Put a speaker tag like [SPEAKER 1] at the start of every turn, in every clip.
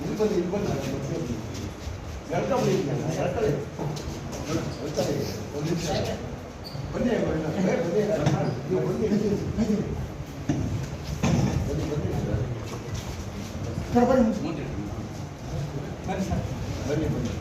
[SPEAKER 1] ಇಲ್ಲಿ ಬನ್ನಿ ಇಲ್ಲಿ ಎಳ್ಕೊಳ್ಳಿ ಒಂದು ನಿಮಿಷ. ಬನ್ನಿ ಬನ್ನಿ ಬನ್ನಿ ಬನ್ನಿ. ನೀವು ಬನ್ನಿ ಬನ್ನಿ. ಬನ್ನಿ ಬನ್ನಿ ಬನ್ನಿ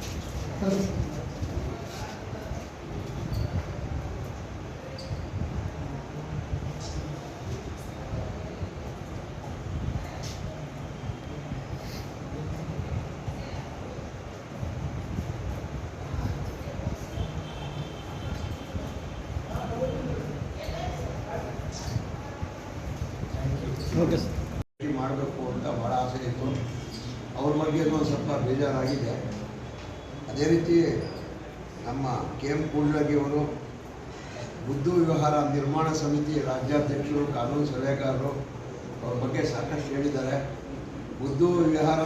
[SPEAKER 2] ಓಕೆ ಸರ್
[SPEAKER 1] ಭೇಟಿ ಮಾಡಬೇಕು ಅಂತ ಭಾಳ ಆಸೆ ಇತ್ತು ಅವ್ರ ಬಗ್ಗೆ ಒಂದು ಸ್ವಲ್ಪ ಬೇಜಾರಾಗಿದೆ. ಅದೇ ರೀತಿ ನಮ್ಮ ಕೆ ಎಂ ಕೂಡ್ಲಗಿಯವರು ಬುದ್ಧ ವ್ಯವಹಾರ ನಿರ್ಮಾಣ ಸಮಿತಿ ರಾಜ್ಯಾಧ್ಯಕ್ಷರು, ಕಾನೂನು ಸಲಹೆಗಾರರು ಅವ್ರ ಬಗ್ಗೆ ಸಾಕಷ್ಟು ಹೇಳಿದ್ದಾರೆ. ಬುದ್ಧ ವಿಹಾರ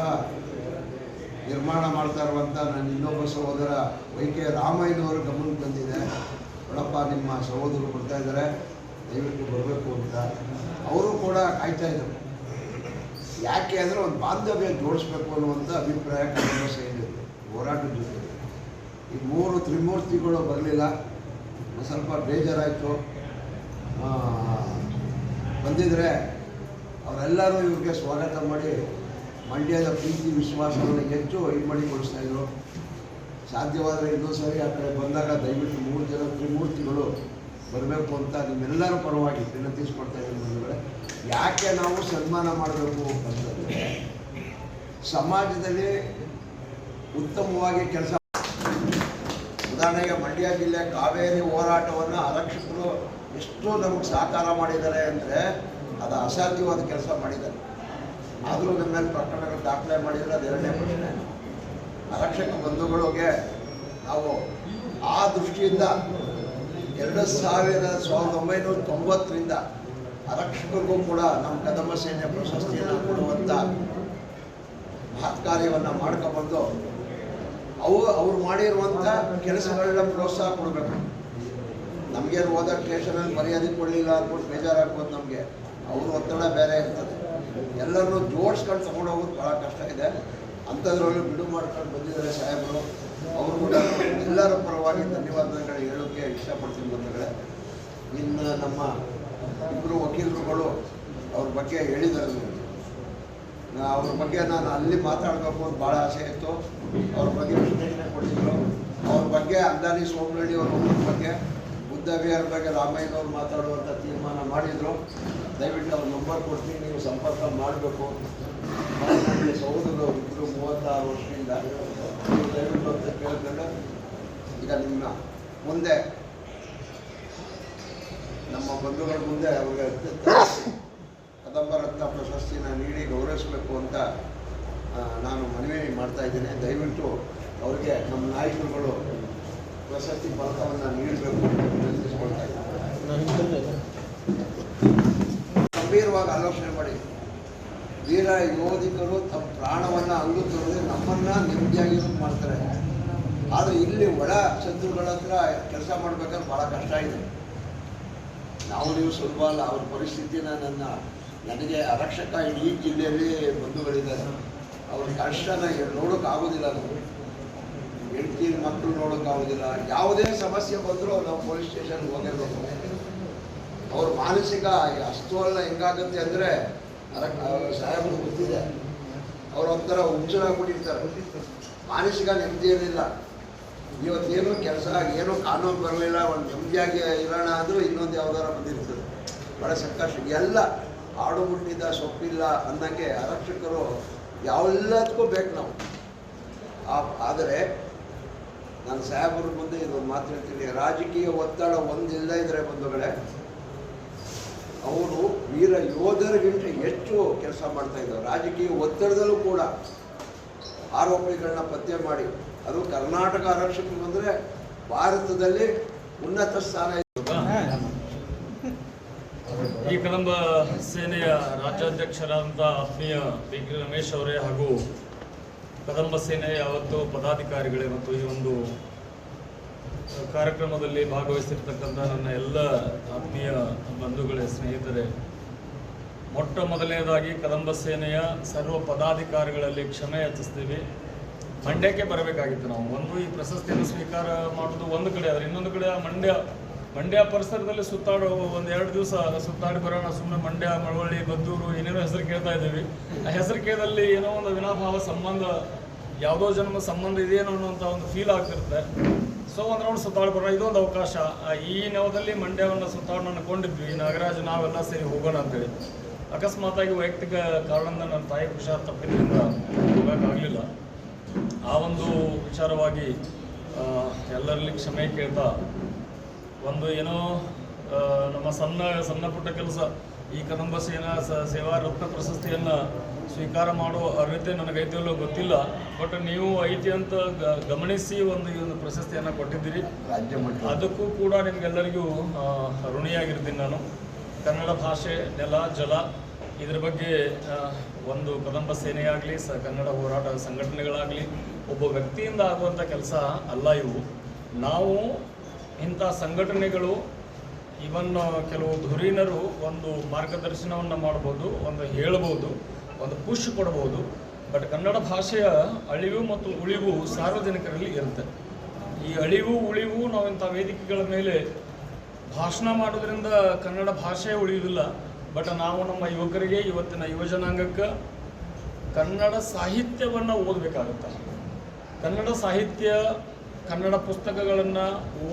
[SPEAKER 1] ನಿರ್ಮಾಣ ಮಾಡ್ತಾ ಇರುವಂಥ ನನ್ನ ಇನ್ನೊಬ್ಬ ಸಹೋದರ ವೈ ಕೆ ರಾಮಯ್ಯನವರ ಗಮನಕ್ಕೆ ಬಂದಿದೆ. ನೋಡಪ್ಪ, ನಿಮ್ಮ ಸಹೋದರರು ಕೊಡ್ತಾ ಇದ್ದಾರೆ. ದಯವಿಟ್ಟು ಬರಬೇಕು ಅಂತ. ಅವರು ಕೂಡ ಕಾಯ್ತಾ ಇದ್ದರು ಯಾಕೆ ಅಂದರೆ ಒಂದು ಬಾಂಧವ್ಯ ಜೋಡಿಸ್ಬೇಕು ಅನ್ನುವಂಥ ಅಭಿಪ್ರಾಯ ಕಾಂಗ್ರೆಸ್ ಇದೆ. ಹೋರಾಟದ ಜೊತೆ. ಈ ಮೂರು ತ್ರಿಮೂರ್ತಿಗಳು ಬರಲಿಲ್ಲ. ಸ್ವಲ್ಪ ಬೇಜಾರಾಯಿತು. ಬಂದಿದ್ರೆ ಅವರೆಲ್ಲರೂ ಇವ್ರಿಗೆ ಸ್ವಾಗತ ಮಾಡಿ ಮಂಡ್ಯದ ಪ್ರೀತಿ, ವಿಶ್ವಾಸವನ್ನು ಹೆಚ್ಚು ಇಮ್ಮಡಿಗೊಳಿಸ್ತಾ ಇದ್ರು. ಸಾಧ್ಯವಾದರೆ ಇನ್ನೊಂದು ಸರಿ ಆ ಕಡೆ ಬಂದಾಗ ದಯವಿಟ್ಟು ಮೂರು ಜನ ತ್ರಿಮೂರ್ತಿಗಳು ಬರಬೇಕು ಅಂತ ನಿಮ್ಮೆಲ್ಲರೂ ಪರವಾಗಿ ವಿನಂತಿಸ್ಕೊಡ್ತಾ ಇದ್ದೀನಿ ಬಂಧುಗಳೇ. ಯಾಕೆ ನಾವು ಸನ್ಮಾನ ಮಾಡಬೇಕು ಅಂತಂದರೆ ಸಮಾಜದಲ್ಲಿ ಉತ್ತಮವಾಗಿ ಕೆಲಸ ಉದಾಹರಣೆಗೆ ಮಂಡ್ಯ ಜಿಲ್ಲೆ ಕಾವೇರಿ ಹೋರಾಟವನ್ನು ಆರಕ್ಷಕರು ಎಷ್ಟು ನಮಗೆ ಸಹಕಾರ ಮಾಡಿದ್ದಾರೆ ಅಂದರೆ, ಅದು ಅಸಾಧ್ಯವಾದ ಕೆಲಸ ಮಾಡಿದ್ದಾರೆ. ಆದರೂ ನಮ್ಮ ಮೇಲೆ ಪ್ರಕರಣಗಳು ದಾಖಲೆ ಮಾಡಿದರೆ ಅದು ಎರಡನೇ ಪ್ರಶ್ನೆ. ಆರಕ್ಷಕ ಬಂಧುಗಳಿಗೆ ನಾವು ಆ ದೃಷ್ಟಿಯಿಂದ ಎರಡು ಸಾವಿರದ ಸಾವಿರದ ಒಂಬೈನೂರ ತೊಂಬತ್ತರಿಂದ ಆರಕ್ಷಕರಿಗೂ ಕೂಡ ನಮ್ಮ ಕದಂಬ ಸೇನೆ ಪ್ರಶಸ್ತಿಯನ್ನು ಕೊಡುವಂಥ ಮಹತ್ ಕಾರ್ಯವನ್ನು ಮಾಡ್ಕೊಬಂದು ಅವು ಅವ್ರು ಮಾಡಿರುವಂಥ ಕೆಲಸಗಳನ್ನ ಪ್ರೋತ್ಸಾಹ ಕೊಡಬೇಕು. ನಮಗೇನು ಓದೋ ಸ್ಟೇಷನಲ್ಲಿ ಮರ್ಯಾದೆ ಕೊಡಲಿಲ್ಲ ಅಂದ್ಬಿಟ್ಟು ಬೇಜಾರಾಗ್ಬೋದು ನಮಗೆ. ಅವ್ರ ಒತ್ತಡ ಬೇರೆ ಇರ್ತದೆ. ಎಲ್ಲರನ್ನೂ ಜೋಡಿಸ್ಕೊಂಡು ತಗೊಂಡೋಗೋದು ಭಾಳ ಕಷ್ಟ ಇದೆ. ಅಂಥದ್ರಲ್ಲೂ ಬಿಡು ಮಾಡ್ಕೊಂಡು ಬಂದಿದ್ದಾರೆ ಸಾಹೇಬರು. ಅವರು ಕೂಡ ಎಲ್ಲರ ಪರವಾಗಿ ಧನ್ಯವಾದಗಳು ಹೇಳೋಕ್ಕೆ ಇಷ್ಟಪಡ್ತೀನಿ ಬಂಧುಗಳೇ. ಇನ್ನು ನಮ್ಮ ಇಬ್ಬರು ವಕೀಲರುಗಳು ಅವ್ರ ಬಗ್ಗೆ ಹೇಳಿದ್ದಾರೆ. ನಿಮಗೆ. ನಾ ಅವ್ರ ಬಗ್ಗೆ ನಾನು ಅಲ್ಲಿ ಮಾತಾಡಬೇಕು ಅಂತ ಭಾಳ ಆಸೆ ಇತ್ತು. ಅವ್ರ ಬಗ್ಗೆ ವಿಶ್ಲೇಷಣೆ ಕೊಟ್ಟಿದ್ರು. ಅವ್ರ ಬಗ್ಗೆ ಅಂದಾನಿ ಸೋಮನಹಳ್ಳಿ ಅವ್ರ ಬಗ್ಗೆ ಬುದ್ಧ ವಿಹಾರ ಬಗ್ಗೆ ರಾಮಯ್ಯನವ್ರು ಮಾತಾಡುವಂಥ ತೀರ್ಮಾನ ಮಾಡಿದರು. ದಯವಿಟ್ಟು ಅವ್ರ ನಂಬರ್ ಕೊಡ್ತೀನಿ, ನೀವು ಸಂಪರ್ಕ ಮಾಡಬೇಕು. ನನಗೆ ಇಬ್ಬರು ಮೂವತ್ತಾರು ವರ್ಷದಿಂದ, ನೀವು ದಯವಿಟ್ಟು ಅಂತ ಕೇಳ್ಕೊಂಡು ಈಗ ನಿಮ್ಮ ಮುಂದೆ ನಮ್ಮ ಬಂಧುಗಳ ಮುಂದೆ ಅವರಿಗೆ ಅತ್ಯಂತ ಕದಂಬ ರತ್ನ ಪ್ರಶಸ್ತಿನ ನೀಡಿ ಗೌರವಿಸಬೇಕು ಅಂತ ನಾನು ಮನವಿ ಮಾಡ್ತಾ ಇದ್ದೇನೆ. ದಯವಿಟ್ಟು ಅವರಿಗೆ ನಮ್ಮ ನಾಯಕರುಗಳು ಪ್ರಶಸ್ತಿ ಫಲಕವನ್ನು ನೀಡಬೇಕು ಅಂತ ವಿನಂತಿಸ್ಕೊಳ್ತಾ ಇದ್ದೇನೆ. ಗಂಭೀರವಾಗಿ ಆಲೋಚನೆ ಮಾಡಿ. ವೀರ ಯೋಧಿಕರು ತಮ್ಮ ಪ್ರಾಣವನ್ನು ಅಂಗು ತೊರೆದು ನಮ್ಮನ್ನು ನೆಮ್ಮದಿಯಾಗಿ ಮಾಡ್ತಾರೆ. ಆದರೆ ಇಲ್ಲಿ ಒಳ ಶತ್ರುಗಳ ಹತ್ರ ಕೆಲಸ ಮಾಡ್ಬೇಕಾದ್ರೆ ಭಾಳ ಕಷ್ಟ ಇದೆ. ನಾವು ನೀವು ಸುಲಭ ಅಲ್ಲ ಅವ್ರ ಪರಿಸ್ಥಿತಿನ ನನ್ನ, ನನಗೆ ಆರಕ್ಷಕ ಇಡೀ ಜಿಲ್ಲೆಯಲ್ಲಿ ಬಂಧುಗಳಿದ್ದಾರೆ. ಅವ್ರ ಕಷ್ಟನ ನೋಡೋಕ್ಕಾಗೋದಿಲ್ಲ ನಾವು ಹೆಂಡತಿ ಮಕ್ಕಳು ನೋಡೋಕ್ಕಾಗೋದಿಲ್ಲ ಯಾವುದೇ ಸಮಸ್ಯೆ ಬಂದರೂ ನಾವು ಪೊಲೀಸ್ ಸ್ಟೇಷನ್ಗೆ ಹೋಗಿರ್ಬೇಕು. ಅವ್ರ ಮಾನಸಿಕ ಅಸ್ತೋಲನ ಹೆಂಗಾಗುತ್ತೆ ಅಂದರೆ ಸಾಹೇಬರು ಗೊತ್ತಿದೆ. ಅವ್ರ ಒಂಥರ ಹುಚ್ಚರಾಗ್ಬಿಟ್ಟಿರ್ತಾರೆ ಮಾನಸಿಕ ನೆಮ್ಮದಿ ಇರಲಿಲ್ಲ ಇವತ್ತೇನು ಕೆಲಸ ಏನೋ ಕಾನೂನು ಬರಲಿಲ್ಲ, ಒಂದು ನೆಮ್ಮದಿಯಾಗಿ ಇರೋಣ ಅಂದರೂ ಇನ್ನೊಂದು ಯಾವ್ದಾರ ಬಂದಿರ್ತದೆ. ಭಾಳ ಸಂಕಷ್ಟ. ಎಲ್ಲ ಆಡು ಮುಟ್ಟಿದ ಸೊಪ್ಪಿಲ್ಲ ಅನ್ನೋಕ್ಕೆ ಆರಕ್ಷಕರು ಯಾವೆಲ್ಲದಕ್ಕೂ ಬೇಕು ನಾವು. ಆದರೆ ನಾನು ಸಾಹೇಬ್ರ ಮುಂದೆ ಇದೊಂದು ಮಾತು ಹೇಳ್ತೀನಿ. ರಾಜಕೀಯ ಒತ್ತಡ ಒಂದಿಲ್ಲ ಇದ್ರೆ ಬಂಧುಗಳೆ, ಅವರು ವೀರ ಯೋಧರಿಗಿಂತ ಹೆಚ್ಚು ಕೆಲಸ ಮಾಡ್ತಾ ಇದ್ದಾರೆ. ರಾಜಕೀಯ ಒತ್ತಡದಲ್ಲೂ ಕೂಡ ಆರೋಪಿಗಳನ್ನ ಪತ್ತೆ ಮಾಡಿ ಅದು ಕರ್ನಾಟಕ ಆರಕ್ಷಕರು ಬಂದರೆ ಭಾರತದಲ್ಲಿ ಉನ್ನತ ಸ್ಥಾನ.
[SPEAKER 3] ಈ ಕದಂಬ ಸೇನೆಯ ರಾಜ್ಯಾಧ್ಯಕ್ಷರಾದಂಥ ಆತ್ಮೀಯ ಬಿ ಕೆ ರಮೇಶ್ ಅವರೇ ಹಾಗೂ ಕದಂಬ ಸೇನೆಯ ಅವತ್ತು ಪದಾಧಿಕಾರಿಗಳೇ ಮತ್ತು ಈ ಒಂದು ಕಾರ್ಯಕ್ರಮದಲ್ಲಿ ಭಾಗವಹಿಸಿರ್ತಕ್ಕಂಥ ನನ್ನ ಎಲ್ಲ ಆತ್ಮೀಯ ಬಂಧುಗಳೇ, ಸ್ನೇಹಿತರೆ. ಮೊಟ್ಟ ಮೊದಲನೇದಾಗಿ ಕದಂಬ ಸೇನೆಯ ಸರ್ವ ಪದಾಧಿಕಾರಿಗಳಲ್ಲಿ ಕ್ಷಮೆ ಯಾಚಿಸ್ತೀವಿ. ಮಂಡ್ಯಕ್ಕೆ ಬರಬೇಕಾಗಿತ್ತು ನಾವು. ಒಂದು ಈ ಪ್ರಶಸ್ತಿಯನ್ನು ಸ್ವೀಕಾರ ಮಾಡೋದು ಒಂದು ಕಡೆ, ಆದರೆ ಇನ್ನೊಂದು ಕಡೆ ಮಂಡ್ಯ ಮಂಡ್ಯ ಪರಿಸರದಲ್ಲಿ ಸುತ್ತಾಡೋ ಒಂದು ಎರಡು ದಿವಸ ಸುತ್ತಾಡಿ ಬರೋಣ ಸುಮ್ಮನೆ ಮಂಡ್ಯ, ಮಳವಳ್ಳಿ, ಬದ್ದೂರು, ಏನೇನೋ ಹೆಸರು ಕೇಳ್ತಾ ಇದ್ದೀವಿ. ಆ ಹೆಸರು ಕೇಳಿದಲ್ಲಿ ಏನೋ ಒಂದು ವಿನಾಭಾವ ಸಂಬಂಧ, ಯಾವುದೋ ಜನ್ಮ ಸಂಬಂಧ ಇದೆಯೇನೋ ಅನ್ನೋಂಥ ಒಂದು ಫೀಲ್ ಆಗ್ತಿರುತ್ತೆ. ಸೊ ಒಂದು ರೌಂಡ್ ಸುತ್ತಾಡಿ ಬರೋಣ. ಇದೊಂದು ಅವಕಾಶ. ಈ ನೆವದಲ್ಲಿ ಮಂಡ್ಯವನ್ನು ಸುತ್ತಾಡೋಣ ಅನ್ಕೊಂಡಿದ್ವಿ. ನಾಗರಾಜ್, ನಾವೆಲ್ಲ ಸೇರಿ ಹೋಗೋಣ ಅಂತೇಳಿ. ಅಕಸ್ಮಾತಾಗಿ ವೈಯಕ್ತಿಕ ಕಾರಣದಿಂದ ನನ್ನ ತಾಯಿ ಹುಷಾರು ತಪ್ಪಿದ್ರಿಂದ ಹೋಗೋಕ್ಕಾಗಲಿಲ್ಲ. ಆ ಒಂದು ವಿಚಾರವಾಗಿ ಎಲ್ಲರಲ್ಲಿ ಕ್ಷಮೆ ಕೇಳ್ತಾ ಒಂದು ಏನೋ ನಮ್ಮ ಸಣ್ಣ ಸಣ್ಣ ಪುಟ್ಟ ಕೆಲಸ ಈ ಕದಂಬ ಸೇನಾ ಸ- ಸೇವಾ ರತ್ನ ಪ್ರಶಸ್ತಿಯನ್ನು ಸ್ವೀಕಾರ ಮಾಡೋ ಅರ್ಹತೆ ನನಗೈತಿಯಲ್ಲೋ ಗೊತ್ತಿಲ್ಲ ಬಟ್ ನೀವು ಐತಿ ಅಂತ ಗ- ಗಮನಿಸಿ ಒಂದು ಈ ಒಂದು ಪ್ರಶಸ್ತಿಯನ್ನು ಕೊಟ್ಟಿದ್ದೀರಿ.
[SPEAKER 1] ರಾಜ್ಯ ಮಟ್ಟ
[SPEAKER 3] ಅದಕ್ಕೂ ಕೂಡ ನಿಮಗೆಲ್ಲರಿಗೂ ಋಣಿಯಾಗಿರ್ತೀನಿ ನಾನು. ಕನ್ನಡ ಭಾಷೆ ನೆಲ ಜಲ ಇದ್ರ ಬಗ್ಗೆ ಒಂದು ಕದಂಬ ಸೇನೆಯಾಗಲಿ, ಸ, ಕನ್ನಡ ಹೋರಾಟ ಸಂಘಟನೆಗಳಾಗಲಿ, ಒಬ್ಬ ವ್ಯಕ್ತಿಯಿಂದ ಆಗುವಂಥ ಕೆಲಸ ಅಲ್ಲ ಇವು. ನಾವು ಇಂಥ ಸಂಘಟನೆಗಳು ಇವನ್ ಕೆಲವು ಧುರೀಣರು ಒಂದು ಮಾರ್ಗದರ್ಶನವನ್ನು ಮಾಡ್ಬೋದು, ಒಂದು ಹೇಳ್ಬೋದು, ಒಂದು ಪುಷ್ ಕೊಡ್ಬೋದು, ಬಟ್ ಕನ್ನಡ ಭಾಷೆಯ ಅಳಿವು ಮತ್ತು ಉಳಿವು ಸಾರ್ವಜನಿಕರಲ್ಲಿ ಇರುತ್ತೆ. ಈ ಅಳಿವು, ಉಳಿವು ನಾವು ಇಂಥ ವೇದಿಕೆಗಳ ಮೇಲೆ ಭಾಷಣ ಮಾಡೋದ್ರಿಂದ ಕನ್ನಡ ಭಾಷೆ ಉಳಿಯುವುದಿಲ್ಲ. ಬಟ್ ನಾವು ನಮ್ಮ ಯುವಕರಿಗೆ ಇವತ್ತಿನ ಯುವಜನಾಂಗಕ್ಕೆ ಕನ್ನಡ ಸಾಹಿತ್ಯವನ್ನು ಓದಬೇಕಾಗುತ್ತೆ. ಕನ್ನಡ ಸಾಹಿತ್ಯ, ಕನ್ನಡ ಪುಸ್ತಕಗಳನ್ನು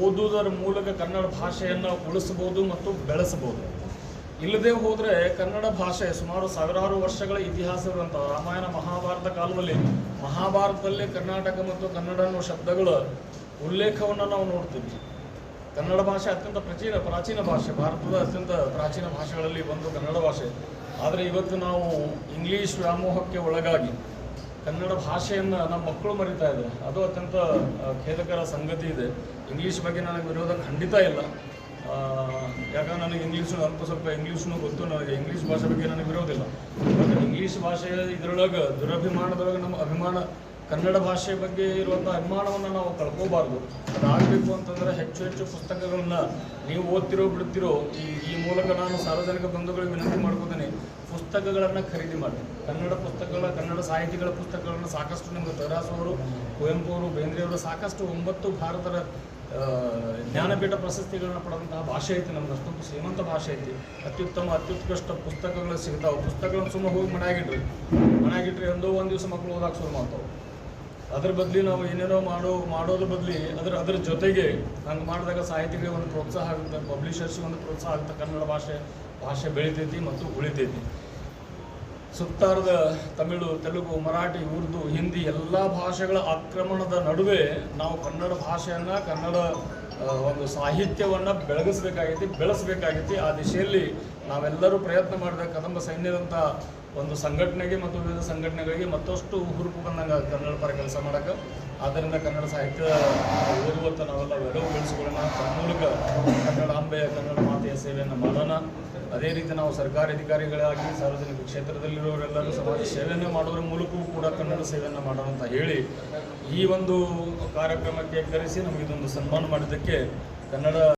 [SPEAKER 3] ಓದುವುದರ ಮೂಲಕ ಕನ್ನಡ ಭಾಷೆಯನ್ನು ಉಳಿಸಬಹುದು ಮತ್ತು ಬೆಳೆಸಬಹುದು. ಇಲ್ಲದೆ ಹೋದರೆ ಕನ್ನಡ ಭಾಷೆ ಸುಮಾರು ಸಾವಿರಾರು ವರ್ಷಗಳ ಇತಿಹಾಸವಿರುವಂಥ ರಾಮಾಯಣ ಮಹಾಭಾರತ ಕಾಲದಲ್ಲಿ ಮಹಾಭಾರತದಲ್ಲಿ ಕರ್ನಾಟಕ ಮತ್ತು ಕನ್ನಡ ಅನ್ನೋ ಶಬ್ದಗಳ ಉಲ್ಲೇಖವನ್ನು ನಾವು ನೋಡ್ತೀವಿ. ಕನ್ನಡ ಭಾಷೆ ಅತ್ಯಂತ ಪ್ರಾಚೀನ ಪ್ರಾಚೀನ ಭಾಷೆ. ಭಾರತದ ಅತ್ಯಂತ ಪ್ರಾಚೀನ ಭಾಷೆಗಳಲ್ಲಿ ಒಂದು ಕನ್ನಡ ಭಾಷೆ. ಆದರೆ ಇವತ್ತು ನಾವು ಇಂಗ್ಲೀಷ್ ವ್ಯಾಮೋಹಕ್ಕೆ ಒಳಗಾಗಿ ಕನ್ನಡ ಭಾಷೆಯನ್ನು ನಮ್ಮ ಮಕ್ಕಳು ಮರಿತಾ ಇದ್ದಾರೆ. ಅದು ಅತ್ಯಂತ ಖೇದಕರ ಸಂಗತಿ ಇದೆ. ಇಂಗ್ಲೀಷ್ ಬಗ್ಗೆ ನನಗೆ ವಿರೋಧ ಖಂಡಿತ ಇಲ್ಲ. ಯಾಕಂದ್ರೆ ನನಗೆ ಇಂಗ್ಲೀಷು, ಅಲ್ಪ ಸ್ವಲ್ಪ ಇಂಗ್ಲೀಷ್ನು ಗೊತ್ತು. ನನಗೆ ಇಂಗ್ಲೀಷ್ ಭಾಷೆ ಬಗ್ಗೆ ನನಗೆ ವಿರೋಧಿಲ್ಲ ಬಟ್ ಇಂಗ್ಲೀಷ್ ಭಾಷೆ ಇದರೊಳಗೆ ದುರಭಿಮಾನದೊಳಗೆ ನಮ್ಮ ಅಭಿಮಾನ ಕನ್ನಡ ಭಾಷೆ ಬಗ್ಗೆ ಇರುವಂಥ ಅಭಿಮಾನವನ್ನು ನಾವು ಕಳ್ಕೋಬಾರ್ದು. ಅದಾಗಬೇಕು ಅಂತಂದರೆ ಹೆಚ್ಚು ಹೆಚ್ಚು ಪುಸ್ತಕಗಳನ್ನ ನೀವು ಓದ್ತಿರೋ ಬಿಡ್ತಿರೋ ಈ ಈ ಮೂಲಕ ನಾನು ಸಾರ್ವಜನಿಕ ಬಂಧುಗಳಿಗೆ ವಿನಂತಿ ಮಾಡ್ಕೋತೇನೆ, ಪುಸ್ತಕಗಳನ್ನು ಖರೀದಿ ಮಾಡಿ. ಕನ್ನಡ ಪುಸ್ತಕಗಳ, ಕನ್ನಡ ಸಾಹಿತಿಗಳ ಪುಸ್ತಕಗಳನ್ನು ಸಾಕಷ್ಟು ನಿಮಗೆ ತರಾಸು ಅವರು, ಕುವೆಂಪು ಅವರು ಬೇಂದ್ರೆಯವರು ಸಾಕಷ್ಟು ಒಂಬತ್ತು ಭಾರತದ ಜ್ಞಾನಪೀಠ ಪ್ರಶಸ್ತಿಗಳನ್ನ ಪಡೆದಂತಹ ಭಾಷೆ ಐತಿ, ನಮ್ದು ಅಷ್ಟೊಂದು ಶ್ರೀಮಂತ ಭಾಷೆ ಐತಿ. ಅತ್ಯುತ್ತಮ, ಅತ್ಯುತ್ಕೃಷ್ಟ ಪುಸ್ತಕಗಳು ಸಿಗ್ತಾವೆ. ಪುಸ್ತಕಗಳನ್ನು ಸುಮ್ಮನೆ ಹೋಗಿ ಮನೆಯಾಗಿಡ್ರಿ ಮನೆಯಾಗಿಟ್ರಿ ಎಂದೋ ಒಂದು ದಿವಸ ಮಕ್ಕಳು ಓದಾಕ್ ಶುರು ಮಾಡ್ತಾವೆ. ಅದ್ರ ಬದಲಿ ನಾವು ಏನೇನೋ ಮಾಡೋ, ಮಾಡೋದ್ರ ಬದಲಿ ಅದ್ರ ಅದ್ರ ಜೊತೆಗೆ ಹಂಗೆ ಮಾಡಿದಾಗ ಸಾಹಿತಿಗೆ ಒಂದು ಪ್ರೋತ್ಸಾಹ ಆಗುತ್ತೆ ಪಬ್ಲಿಷರ್ಸ್ಗೆ ಒಂದು ಪ್ರೋತ್ಸಾಹ ಆಗುತ್ತೆ, ಕನ್ನಡ ಭಾಷೆ ಭಾಷೆ ಬೆಳಿತೈತಿ ಮತ್ತು ಉಳಿತೈತಿ. ಸುತ್ತಾರದ ತಮಿಳು, ತೆಲುಗು, ಮರಾಠಿ, ಉರ್ದು, ಹಿಂದಿ ಎಲ್ಲ ಭಾಷೆಗಳ ಆಕ್ರಮಣದ ನಡುವೆ ನಾವು ಕನ್ನಡ ಭಾಷೆಯನ್ನು, ಕನ್ನಡ ಒಂದು ಸಾಹಿತ್ಯವನ್ನು ಬೆಳಗಿಸ್ಬೇಕಾಗೈತಿ, ಬೆಳೆಸಬೇಕಾಗೈತಿ. ಆ ದಿಶೆಯಲ್ಲಿ ನಾವೆಲ್ಲರೂ ಪ್ರಯತ್ನ ಮಾಡಿದಾಗ ಕದಂಬ ಸೈನ್ಯದಂಥ ಒಂದು ಸಂಘಟನೆಗೆ ಮತ್ತು ವಿವಿಧ ಸಂಘಟನೆಗಳಿಗೆ ಮತ್ತಷ್ಟು ಹುರುಪು ಬಂದಂಗೆ ಕನ್ನಡ ಪರ ಕೆಲಸ ಮಾಡೋಕ್ಕೆ. ಆದ್ದರಿಂದ ಕನ್ನಡ ಸಾಹಿತ್ಯ ಓದುವಂಥ ನಾವೆಲ್ಲ ಒಲವು ಬೆಳೆಸ್ಕೊಳ್ಳೋಣ ಮೂಲಕ ಕನ್ನಡ ಮಾತೆಯ ಸೇವೆಯನ್ನು ಮಾಡೋಣ. ಅದೇ ರೀತಿ ನಾವು ಸರ್ಕಾರಿ ಅಧಿಕಾರಿಗಳಾಗಿ ಸಾರ್ವಜನಿಕ ಕ್ಷೇತ್ರದಲ್ಲಿರೋರೆಲ್ಲರೂ ಸಮಾಜ ಸೇವೆಯನ್ನು ಮಾಡೋದ್ರ ಮೂಲಕವೂ ಕೂಡ ಕನ್ನಡ ಸೇವೆಯನ್ನು ಮಾಡೋಣ ಅಂತ ಹೇಳಿ ಈ ಒಂದು ಕಾರ್ಯಕ್ರಮಕ್ಕೆ ಕರೆಸಿ ನಮಗಿದೊಂದು ಸನ್ಮಾನ ಮಾಡಿದ್ದಕ್ಕೆ ಕನ್ನಡ